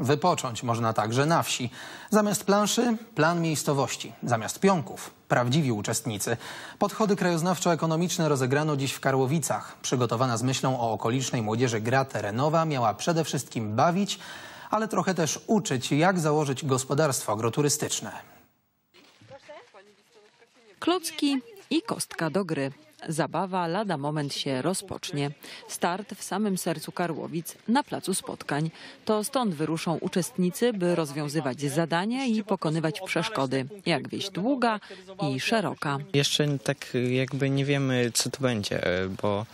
Wypocząć można także na wsi. Zamiast planszy plan miejscowości, zamiast pionków prawdziwi uczestnicy. Podchody krajoznawczo-ekonomiczne rozegrano dziś w Karłowicach. Przygotowana z myślą o okolicznej młodzieży gra terenowa miała przede wszystkim bawić, ale trochę też uczyć, jak założyć gospodarstwo agroturystyczne. Klocki i kostka do gry. Zabawa lada moment się rozpocznie. Start w samym sercu Karłowic, na placu spotkań. To stąd wyruszą uczestnicy, by rozwiązywać zadania i pokonywać przeszkody, jak wieś długa i szeroka. Jeszcze tak jakby nie wiemy, co tu będzie, bo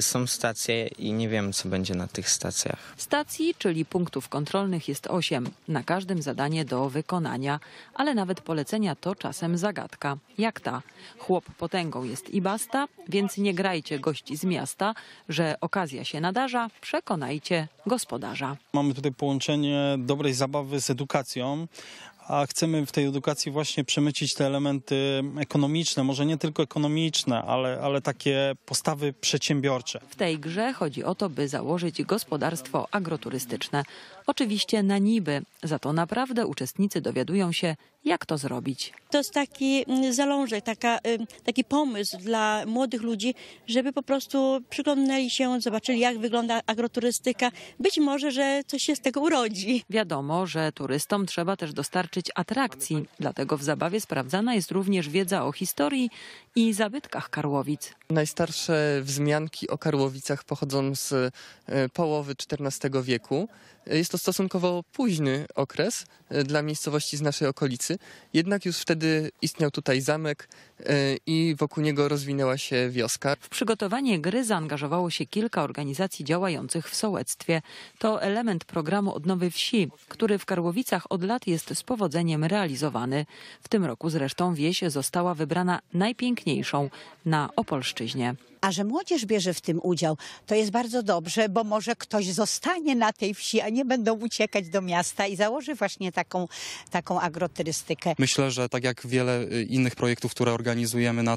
są stacje i nie wiemy, co będzie na tych stacjach. Stacji, czyli punktów kontrolnych jest osiem. Na każdym zadanie do wykonania, ale nawet polecenia to czasem zagadka. Jak ta? Chłop potęgą jest i basta, więc nie grajcie gości z miasta, że okazja się nadarza, przekonajcie gospodarza. Mamy tutaj połączenie dobrej zabawy z edukacją, a chcemy w tej edukacji właśnie przemycić te elementy ekonomiczne, może nie tylko ekonomiczne, ale, ale takie postawy przedsiębiorcze. W tej grze chodzi o to, by założyć gospodarstwo agroturystyczne. Oczywiście na niby, za to naprawdę uczestnicy dowiadują się, jak to zrobić. To jest taki mm, zalążek, taka, y, taki pomysł dla młodych ludzi, żeby po prostu przyglądnęli się, zobaczyli jak wygląda agroturystyka. Być może, że coś się z tego urodzi. Wiadomo, że turystom trzeba też dostarczyć atrakcji, dlatego w zabawie sprawdzana jest również wiedza o historii i zabytkach Karłowic. Najstarsze wzmianki o Karłowicach pochodzą z e, połowy XIV wieku. Jest to stosunkowo późny okres e, dla miejscowości z naszej okolicy, jednak już wtedy istniał tutaj zamek e, i wokół niego rozwinęła się wioska. W przygotowanie gry zaangażowało się kilka organizacji działających w sołectwie. To element programu Odnowy Wsi, który w Karłowicach od lat jest z powodzeniem realizowany. W tym roku zresztą wieś została wybrana najpiękniejszą na Opolszczyźnie. A że młodzież bierze w tym udział, to jest bardzo dobrze, bo może ktoś zostanie na tej wsi, a nie będą uciekać do miasta i założy właśnie taką, taką agroturystykę. Myślę, że tak jak wiele y, innych projektów, które organizujemy na,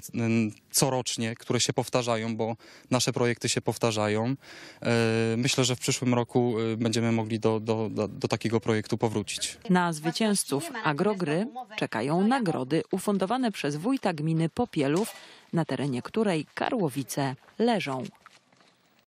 corocznie, które się powtarzają, bo nasze projekty się powtarzają, y, myślę, że w przyszłym roku y, będziemy mogli do, do, do, do takiego projektu powrócić. Na zwycięzców agrogry czekają nagrody ufundowane przez wójta gminy Popielów, na terenie której Karłowice leżą.